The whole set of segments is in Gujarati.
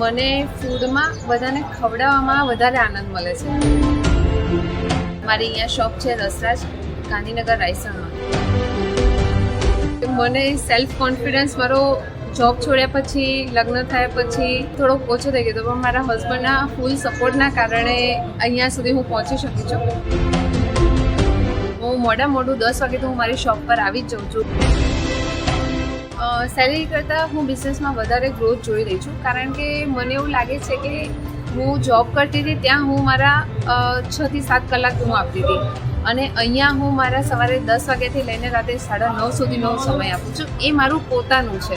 મને ફૂડમાં બધાને ખવડાવવામાં વધારે આનંદ મળે છે. મારી અહીંયા શોપ છે રસરાજ ગાંધીનગર રાયસણમાં. મને સેલ્ફ કોન્ફિડન્સ મારો જોબ છોડ્યા પછી, લગ્ન થયા પછી થોડોક ઓછો થઈ ગયો હતો, પણ મારા હસબન્ડના ફૂલ સપોર્ટના કારણે અહીંયા સુધી હું પહોંચી શકી છું. હું મોડા મોડું દસ વાગે તો હું મારી શોપ પર આવી જ જાઉં છું. સેલેરી કરતાં હું બિઝનેસમાં વધારે ગ્રોથ જોઈ રહી છું. કારણ કે મને એવું લાગે છે કે હું જોબ કરતી હતી ત્યાં હું મારા છથી સાત કલાક હું આપતી હતી. અને અહીંયા હું મારા સવારે દસ વાગ્યાથી લઈને રાતે સાડા નવ સુધીનો સમય આપું છું. એ મારું પોતાનું છે.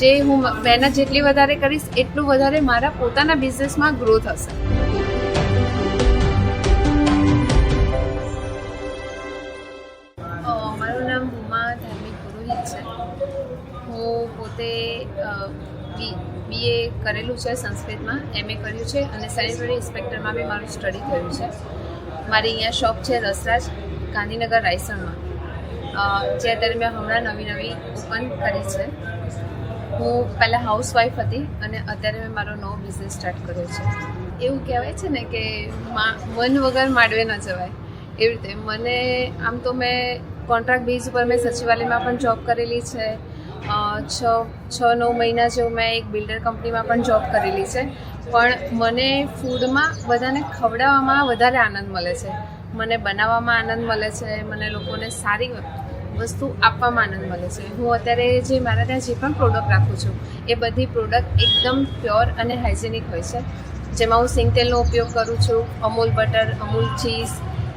જે હું મહેનત જેટલી વધારે કરીશ, એટલું વધારે મારા પોતાના બિઝનેસમાં ગ્રોથ હશે. પોતે બીએ કરેલું છે સંસ્કૃતમાં એમએ કર્યું છે અને સેનિટરી ઇન્સ્પેક્ટરમાં બી મારું સ્ટડી થયું છે. મારી અહીંયા શોપ છે રસરાજ, ગાંધીનગર, રાયસણમાં. જે અત્યારે મેં હમણાં નવી નવી ઓપન કરી છે. હું પહેલાં હાઉસવાઈફ હતી અને અત્યારે મેં મારો નવો બિઝનેસ સ્ટાર્ટ કર્યો છે. એવું કહેવાય છે ને કે મન વગર માંડવે ન જવાય. એવી રીતે મને, આમ તો મેં કોન્ટ્રાક્ટ બેઝ ઉપર મેં સચિવાલયમાં પણ જોબ કરેલી છે. છ છ, નવ મહિના જેવું મેં એક બિલ્ડર કંપનીમાં પણ જોબ કરેલી છે. પણ મને ફૂડમાં બધાને ખવડાવવામાં વધારે આનંદ મળે છે. મને બનાવવામાં આનંદ મળે છે. મને લોકોને સારી વસ્તુ આપવામાં આનંદ મળે છે. હું અત્યારે જે મારા ત્યાં જે પણ પ્રોડક્ટ રાખું છું, એ બધી પ્રોડક્ટ એકદમ પ્યોર અને હાઇજેનિક હોય છે. જેમાં હું સિંગ તેલનો ઉપયોગ કરું છું, અમૂલ બટર અમૂલ ચીઝ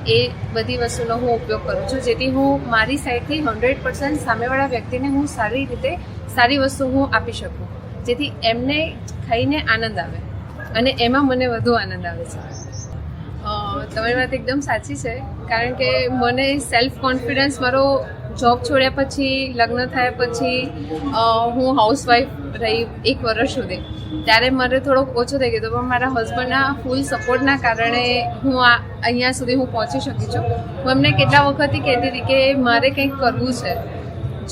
એ બધી વસ્તુનો હું ઉપયોગ કરું છું. જેથી હું મારી સાઈડથી હંડ્રેડ પર્સન્ટ સામેવાળા વ્યક્તિને હું સારી રીતે સારી વસ્તુ હું આપી શકું. જેથી એમને ખાઈને આનંદ આવે અને એમાં મને વધુ આનંદ આવે છે. તમારી વાત એકદમ સાચી છે. કારણ કે મને સેલ્ફ કોન્ફિડન્સ મારો જોબ છોડ્યા પછી, લગ્ન થયા પછી હું હાઉસવાઈફ રહી એક વર્ષ સુધી. ત્યારે મારે થોડોક ઓછો થઈ ગયો હતો, પણ મારા હસબન્ડના ફૂલ સપોર્ટના કારણે હું આ અહીંયા સુધી હું પહોંચી શકી છું. હું એમને કેટલા વખતથી કહેતી હતી કે મારે કંઈક કરવું છે.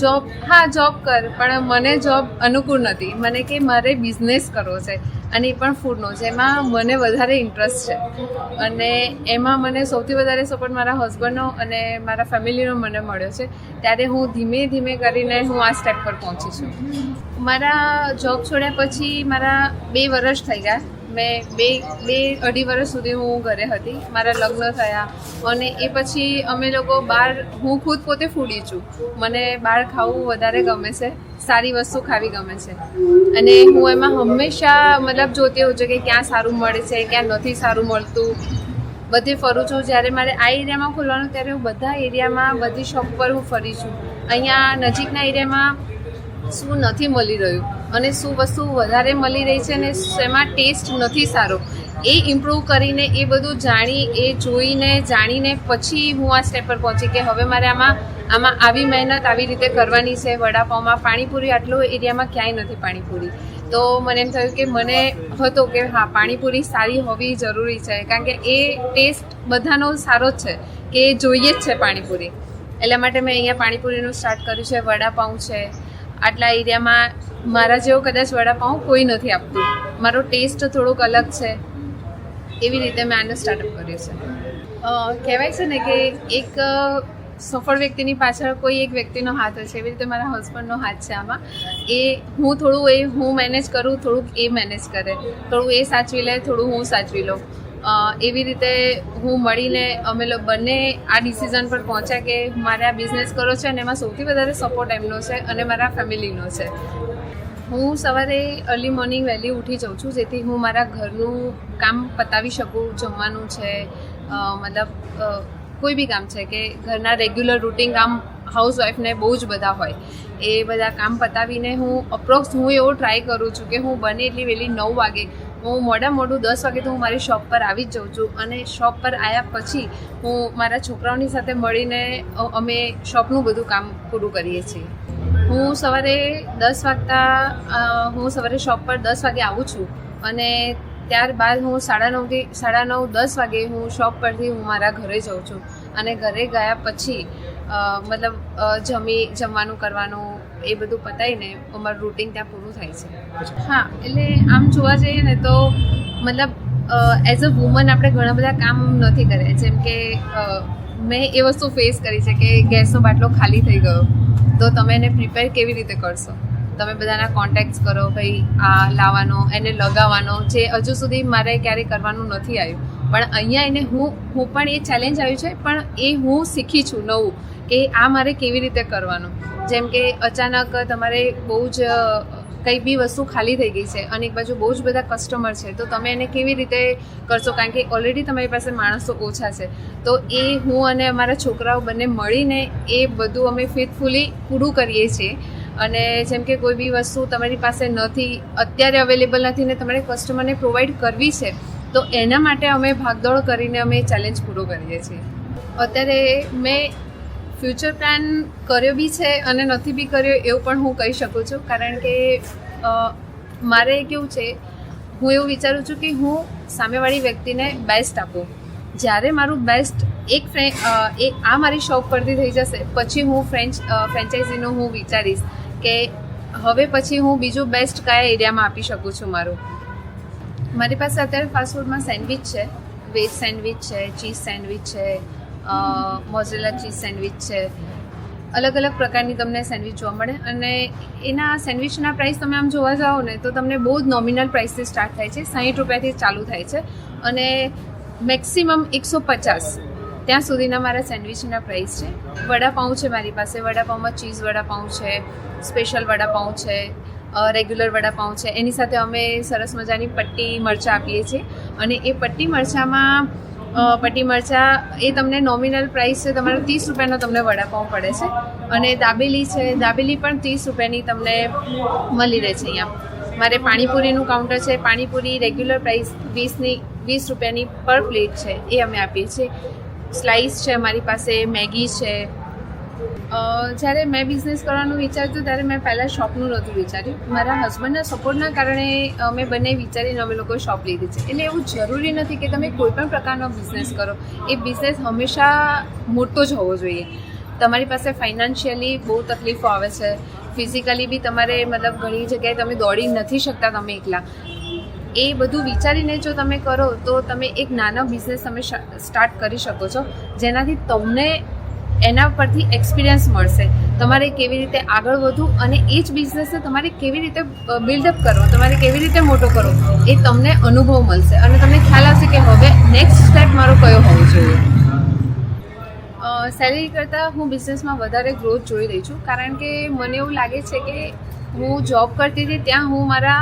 જોબ હા જોબ કર, પણ મને જોબ અનુકૂળ નથી. મને કે મારે બિઝનેસ કરવો છે અને એ પણ ફૂડનો જેમાં મને વધારે ઇન્ટરેસ્ટ છે. અને એમાં મને સૌથી વધારે સપોર્ટ મારા હસબન્ડનો અને મારા ફેમિલીનો મને મળ્યો છે. ત્યારે હું ધીમે ધીમે કરીને હું આ સ્ટેપ પર પહોંચી છું. મારા જોબ છોડ્યા પછી મારા બે વર્ષ થઈ ગયા. મેં બે બે અઢી વર્ષ સુધી હું ઘરે હતી, મારા લગ્ન થયા. અને એ પછી અમે લોકો બહાર, હું ખુદ પોતે ફૂડી છું. મને બહાર ખાવું વધારે ગમે છે, સારી વસ્તુ ખાવી ગમે છે. અને હું એમાં હંમેશા મતલબ જોતી હોઉં છું કે ક્યાં સારું મળે છે, ક્યાં નથી સારું મળતું. બધે ફરું છું. જ્યારે મારે આ એરિયામાં ખોલવાનું, ત્યારે હું બધા એરિયામાં બધી શોપ પર હું ફરી છું. અહીંયા નજીકના એરિયામાં શું નથી મળી રહ્યું? અને શું વસ્તુ વધારે મળી રહી છે અને શેમાં ટેસ્ટ નથી સારો? એ ઇમ્પ્રૂવ કરીને એ બધું જાણી, એ જોઈને, જાણીને પછી હું આ સ્ટેપ પર પહોંચી કે હવે મારે આમાં આમાં આવી મહેનત આવી રીતે કરવાની છે. વડાપાઉંમાં પાણીપુરી આટલો એરિયામાં ક્યાંય નથી પાણીપુરી. તો મને એમ થયું કે મને હતો કે હા, પાણીપુરી સારી હોવી જરૂરી છે. કારણ કે એ ટેસ્ટ બધાનો સારો જ છે કે એ જોઈએ જ છે પાણીપુરી. એટલા માટે મેં અહીંયા પાણીપુરીનું સ્ટાર્ટ કર્યું છે, વડાપાઉં છે આટલા એરિયામાં મારા જેવો કદાચ વડાપાઉં કોઈ નથી આપતું. મારો ટેસ્ટ થોડોક અલગ છે. એવી રીતે મેં આનું સ્ટાર્ટઅપ કર્યું છે. કહેવાય છે ને કે એક સફળ વ્યક્તિની પાછળ કોઈ એક વ્યક્તિનો હાથ હોય છે. એવી રીતે મારા હસબન્ડનો હાથ છે આમાં. એ હું થોડું એ હું મેનેજ કરું, થોડુંક એ મેનેજ કરે. થોડું એ સાચવી લે, થોડું હું સાચવી લઉં. એવી રીતે હું મળીને અમે લોકો બંને આ ડિસિઝન પર પહોંચ્યા કે મારે આ બિઝનેસ કરવો છે અને એમાં સૌથી વધારે સપોર્ટ એમનો છે અને મારા ફેમિલીનો છે. હું સવારે અર્લી મોર્નિંગ વહેલી ઉઠી જાઉં છું, જેથી હું મારા ઘરનું કામ પતાવી શકું, જમવાનું છે મતલબ કોઈ બી કામ છે કે ઘરના રેગ્યુલર રૂટિન કામ હાઉસવાઈફને બહુ જ બધા હોય. એ બધા કામ પતાવીને હું અપ્રોક્સ હું એવો ટ્રાય કરું છું કે હું બને એટલી વહેલી નવ વાગે હું મોડા મોડું દસ વાગે તો હું મારી શોપ પર આવી જ જાઉં છું અને શોપ પર આવ્યા પછી હું મારા છોકરાઓની સાથે મળીને અમે શોપનું બધું કામ પૂરું કરીએ છીએ. હું સવારે દસ વાગતા હું સવારે શોપ પર દસ વાગે આવું છું અને ત્યારબાદ હું સાડા નવથી, સાડા નવ દસ વાગે હું શોપ પરથી હું મારા ઘરે જાઉં છું. અને ઘરે ગયા પછી મતલબ જમી જમવાનું કરવાનું એ બધું પતાવીને અમારું રૂટિન ત્યાં પૂરું થાય છે. હા એટલે આમ જોવા જઈએ ને તો મતલબ એઝ અ વુમન આપણે ઘણા બધા કામ નથી કર્યા. જેમ કે મેં એ વસ્તુ ફેસ કરી છે કે ગેસનો બાટલો ખાલી થઈ ગયો. તો તમે એને પ્રિપેર કેવી રીતે કરશો? તમે બધાના કોન્ટેક્ટ્સ કરો ભાઈ આ લાવવાનો એને લગાવવાનો જે હજુ સુધી મારે ક્યારેય કરવાનું નથી આવ્યું. પણ અહીંયા એને હું હું પણ એ ચેલેન્જ આવ્યું છે, પણ એ હું શીખી છું નવું, કે આ મારે કેવી રીતે કરવાનું. જેમ કે અચાનક તમારે બહુ જ કંઈ બી વસ્તુ ખાલી થઈ ગઈ છે અને એક બાજુ બહુ જ બધા કસ્ટમર છે, તો તમે એને કેવી રીતે કરશો? કારણ કે ઓલરેડી તમારી પાસે માણસો ઓછા છે. તો એ હું અને અમારા છોકરાઓ બંને મળીને એ બધું અમે ફિટફુલી પૂરું કરીએ છીએ. અને જેમ કે કોઈ બી વસ્તુ તમારી પાસે નથી, અત્યારે અવેલેબલ નથી ને તમારે કસ્ટમરને પ્રોવાઈડ કરવી છે તો એના માટે અમે ભાગદોડ કરીને અમે ચેલેન્જ પૂરો કરીએ છીએ. અત્યારે મેં ફ્યુચર પ્લાન કર્યો બી છે અને નથી બી કર્યો એવું પણ હું કહી શકું છું. કારણ કે મારે કેવું છે, હું એવું વિચારું છું કે હું સામેવાળી વ્યક્તિને બેસ્ટ આપું. જ્યારે મારું બેસ્ટ એક ફ્રેન્ડ એ આ મારી શોપ પરથી થઈ જશે, પછી હું ફ્રેન્ચ ફ્રેન્ચાઇઝીનું હું વિચારીશ કે હવે પછી હું બીજું બેસ્ટ કયા એરિયામાં આપી શકું છું મારું. મારી પાસે અત્યારે ફાસ્ટફૂડમાં સેન્ડવિચ છે. વેજ સેન્ડવિચ છે ચીઝ સેન્ડવિચ છે મોઝરેલા ચીઝ સેન્ડવિચ છે. અલગ અલગ પ્રકારની તમને સેન્ડવિચ જોવા મળે. અને એના સેન્ડવિચના પ્રાઇસ તમે આમ જોવા જાઓ ને, તો તમને બહુ જ નોમિનલ પ્રાઇસથી સ્ટાર્ટ થાય છે. સાહીઠ રૂપિયાથી ચાલુ થાય છે. અને મેક્સિમમ એકસો પચાસ ત્યાં સુધીના મારા સેન્ડવિચના પ્રાઇસ છે. વડાપાઉં છે મારી પાસે. વડાપાઉંમાં ચીઝ વડાપાઉં છે સ્પેશિયલ વડાપાઉં છે. રેગ્યુલર વડાપાઉં છે. એની સાથે અમે સરસ મજાની પટ્ટી મરચાં આપીએ છીએ. અને એ પટ્ટી મરચાંમાં પટ્ટી મરચાં એ તમને નોમિનલ પ્રાઇસ છે તમારે ત્રીસ રૂપિયાનો તમને વડાપાઉં પડે છે. અને દાબેલી છે, દાબેલી પણ ત્રીસ રૂપિયાની તમને મળી રહે છે અહીંયા. મારે પાણીપુરીનું કાઉન્ટર છે. પાણીપુરી રેગ્યુલર પ્રાઇસ વીસની, વીસ રૂપિયાની પર પ્લેટ છે. એ અમે આપીએ છીએ. સ્લાઇસ છે અમારી પાસે, મેગી છે. જ્યારે મેં બિઝનેસ કરવાનું વિચાર્યું ત્યારે મેં પહેલાં શોપનું નહોતું વિચાર્યું. મારા હસબન્ડના સપોર્ટના કારણે અમે બંને વિચારીને અમે લોકોએ શોપ લીધી છે. એટલે એવું જરૂરી નથી કે તમે કોઈ પણ પ્રકારનો બિઝનેસ કરો. એ બિઝનેસ હંમેશા મોટો જ હોવો જોઈએ. તમારી પાસે ફાઇનાન્શિયલી બહુ તકલીફો આવે છે. ફિઝિકલી બી તમારે મતલબ ઘણી જગ્યાએ તમે દોડી નથી શકતા તમે એકલા. એ બધું વિચારીને જો તમે કરો તો તમે એક નાનો બિઝનેસ તમે સ્ટાર્ટ કરી શકો છો. જેનાથી તમને એના પરથી એક્સપિરિયન્સ મળશે. તમારે કેવી રીતે આગળ વધવું અને એ જ બિઝનેસને તમારે કેવી રીતે બિલ્ડઅપ કરવો, તમારે કેવી રીતે મોટો કરવો, એ તમને અનુભવ મળશે. અને તમને ખ્યાલ આવશે કે હવે નેક્સ્ટ સ્ટેપ મારો કયો હોવો જોઈએ. સેલેરી કરતાં હું બિઝનેસમાં વધારે ગ્રોથ જોઈ રહી છું. કારણ કે મને એવું લાગે છે કે હું જોબ કરતી હતી, ત્યાં હું મારા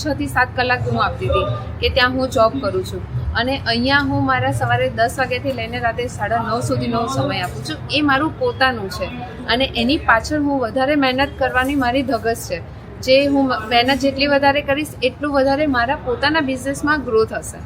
છથી સાત કલાક હું આપતી હતી કે ત્યાં હું જોબ કરું છું. અને અહીંયા હું મારા સવારે દસ વાગ્યાથી લઈને રાતે સાડા નવ સુધીનો સમય આપું છું. એ મારું પોતાનું છે. અને એની પાછળ હું વધારે મહેનત કરવાની મારી ધગસ છે. જે હું મહેનત જેટલી વધારે કરીશ, એટલું વધારે મારા પોતાના બિઝનેસમાં ગ્રોથ હશે.